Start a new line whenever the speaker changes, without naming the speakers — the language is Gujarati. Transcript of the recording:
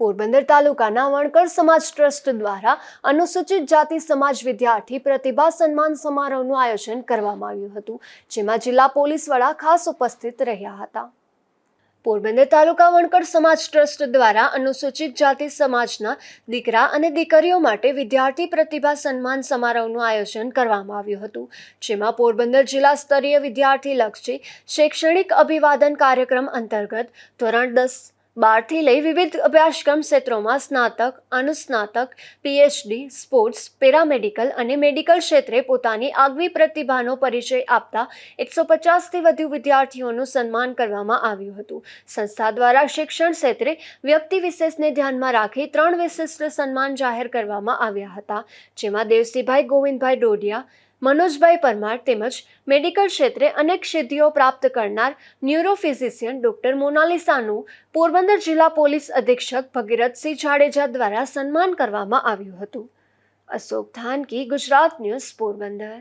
પોરબંદર તાલુકાના વણકર સમાજ ટ્રસ્ટ દ્વારા અનુસૂચિત જાતિ સમાજ વિદ્યાર્થી પ્રતિભા સન્માન સમારોહનું આયોજન કરવામાં આવ્યું હતું, જેમાં જિલ્લા પોલીસ વડા ખાસ ઉપસ્થિત રહ્યા હતા. પોરબંદર તાલુકા વણકર સમાજ ટ્રસ્ટ દ્વારા અનુસૂચિત જાતિ સમાજના દીકરા અને દીકરીઓ માટે વિદ્યાર્થી પ્રતિભા સન્માન સમારોહનું આયોજન કરવામાં આવ્યું હતું, જેમાં પોરબંદર જિલ્લા સ્તરીય વિદ્યાર્થી લક્ષી શૈક્ષણિક અભિવાદન કાર્યક્રમ અંતર્ગત ધોરણ દસ બારથી લઈ વિવિધ અભ્યાસક્રમ ક્ષેત્રોમાં સ્નાતક, અનુસ્નાતક પીએચડી સ્પોર્ટ્સ પેરામેડિકલ અને મેડિકલ ક્ષેત્રે પોતાની આગવી પ્રતિભાનો પરિચય આપતા એકસો પચાસથી વધુ વિદ્યાર્થીઓનું સન્માન કરવામાં આવ્યું હતું. સંસ્થા દ્વારા શિક્ષણ ક્ષેત્રે વ્યક્તિ વિશેષને ધ્યાનમાં રાખી ત્રણ વિશિષ્ટ સન્માન જાહેર કરવામાં આવ્યા હતા. જેમાં દેવસીભાઈ, ગોવિંદભાઈ ડોડિયા મનોજભાઈ પરમાર તેમજ મેડિકલ ક્ષેત્રે અનેક સિદ્ધિઓ પ્રાપ્ત કરનાર ન્યુરોફિઝિશિયન ડોક્ટર મોનાલિસાનું પોરબંદર જિલ્લા પોલીસ અધિક્ષક ભગીરથસિંહ જાડેજા દ્વારા સન્માન કરવામાં આવ્યું હતું. અશોક ધાનકી, ગુજરાત ન્યૂઝ પોરબંદર.